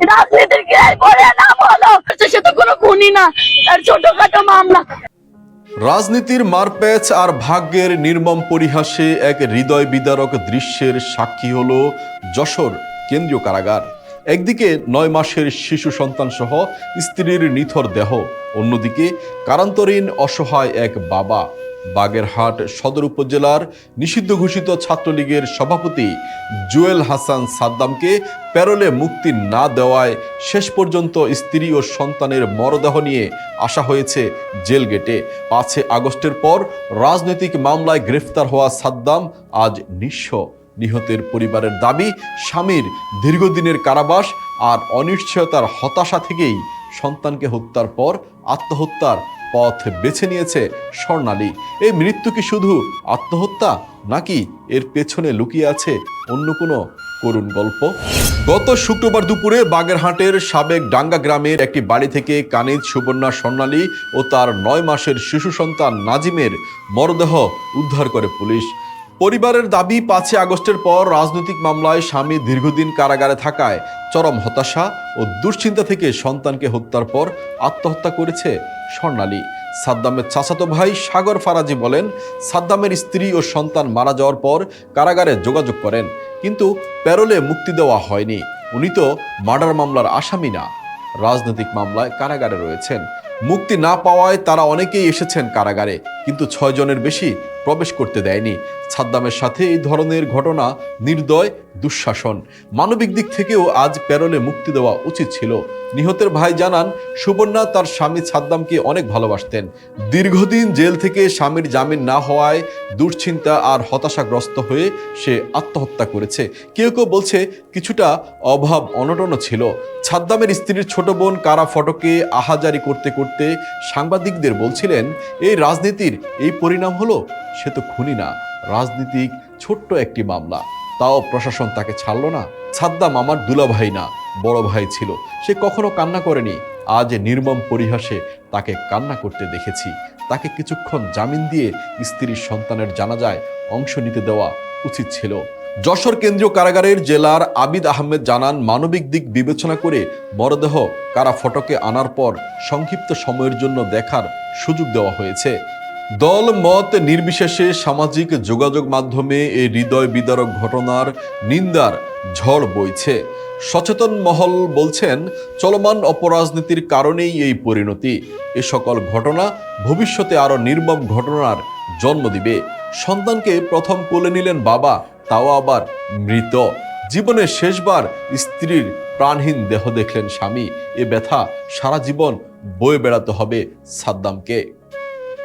না না, তার ছোটখাটো মামলা। রাজনীতির মারপ্যাচ আর ভাগ্যের নির্মম পরিহাসে এক হৃদয় বিদারক দৃশ্যের সাক্ষী হল যশোর কেন্দ্রীয় কারাগার। একদিকে নয় মাসের শিশু সন্তান সহ স্ত্রীর নিথর দেহ, অন্যদিকে কারান্তরীণ অসহায় এক বাবা। বাগেরহাট সদর উপজেলার নিষিদ্ধ ঘোষিত ছাত্রলীগের সভাপতি জুয়েল হাসান সাদ্দামকে প্যারোলে মুক্তি না দেওয়ায় শেষ পর্যন্ত স্ত্রী ও সন্তানের মরদেহ নিয়ে আসা হয়েছে জেল গেটে। পাঁচে আগস্টের পর রাজনৈতিক মামলায় গ্রেফতার হওয়া সাদ্দাম আজ নিঃস্ব। নিহতের পরিবারের দাবি, স্বামীর দীর্ঘদিনের কারাবাস আর অনিশ্চয়তার হতাশা থেকেই সন্তানকে হত্যার পর আত্মহত্যার পথ বেছে নিয়েছে স্বর্ণালী। এই মৃত্যু কি শুধু আত্মহত্যা নাকি এর পেছনে লুকিয়ে আছে অন্য কোনো করুণ গল্প? গত শুক্রবার দুপুরে বাগেরহাটের সাবেক ডাঙ্গা গ্রামের একটি বাড়ি থেকে কানিজ, সুবর্ণা, স্বর্ণালী ও তার নয় মাসের শিশু সন্তান নাজিমের মরদেহ উদ্ধার করে পুলিশ। পরিবারের দাবি, পাঁচই আগস্টের পর রাজনৈতিক মামলায় স্বামী দীর্ঘদিন কারাগারে থাকায় চরম হতাশা ও দুশ্চিন্তা থেকে সন্তানকে হত্যার পর আত্মহত্যা করেছে স্বর্ণালী। সাদ্দামের চাচাতো ভাই সাগর ফারাজি বলেন, সাদ্দামের স্ত্রী ও সন্তান মারা যাওয়ার পর কারাগারে যোগাযোগ করেন, কিন্তু প্যারোলে মুক্তি দেওয়া হয়নি। উনি তো মার্ডার মামলার আসামি না। রাজনৈতিক মামলায় কারাগারে রয়েছেন। মুক্তি না পাওয়ায় তারা অনেকেই এসেছেন কারাগারে, কিন্তু ছয় জনের বেশি প্রবেশ করতে দেয়নি। সাদ্দামের সাথে এই ধরনের ঘটনা নির্দয়, দুঃশাসন। মানবিক দিক থেকেও আজ প্যারোলে মুক্তি দেওয়া উচিত ছিল। নিহতের ভাই জানান, সুবর্ণা তার স্বামী সাদ্দামকে অনেক ভালোবাসতেন। দীর্ঘদিন জেল থেকে স্বামীর জামিন না হওয়ায় দুশ্চিন্তা আর হতাশাগ্রস্ত হয়ে সে আত্মহত্যা করেছে। কেউ কেউ বলছে, কিছুটা অভাব অনটনও ছিল। সাদ্দামের স্ত্রীর ছোট বোন কারা ফটকে আহাজারি করতে করতে সাংবাদিকদের বলছিলেন, এই রাজনীতির এই পরিণাম হলো সে তো খুনি না। রাজনীতিক ছোট্ট একটি মামলা। তাও প্রশাসন তাকে ছাড়লো না। সাদ্দাম আমার দুলাভাই না, বড় ভাই ছিল। সে কখনো কান্না করেনি। আজ নির্মম পরিহাসে তাকে কান্না করতে দেখেছি। তাকে কিছুক্ষণ জামিন দিয়ে স্ত্রীর সন্তানের জানাজায় অংশ নিতে দেওয়া উচিত ছিল। যশোর কেন্দ্রীয় কারাগারের জেলার আবিদ আহমেদ জানান, মানবিক দিক বিবেচনা করে মরদেহ কারা ফটকে আনার পর সংক্ষিপ্ত সময়ের জন্য দেখার সুযোগ দেওয়া হয়েছে। দল মত নির্বিশেষে সামাজিক যোগাযোগ মাধ্যমে এই হৃদয় বিদারক ঘটনার নিন্দার ঝড় বইছে। সচেতন মহল বলছেন, চলমান অপরাজনীতির কারণেই এই পরিণতি। এ সকল ঘটনা ভবিষ্যতে আরও নির্মম ঘটনার জন্ম দিবে। সন্তানকে প্রথম কোলে নিলেন বাবা তাও আবার মৃত। জীবনের শেষবার স্ত্রীর প্রাণহীন দেহ দেখলেন স্বামী। এ ব্যথা সারা জীবন বয়ে বেড়াতে হবে সাদ্দামকে।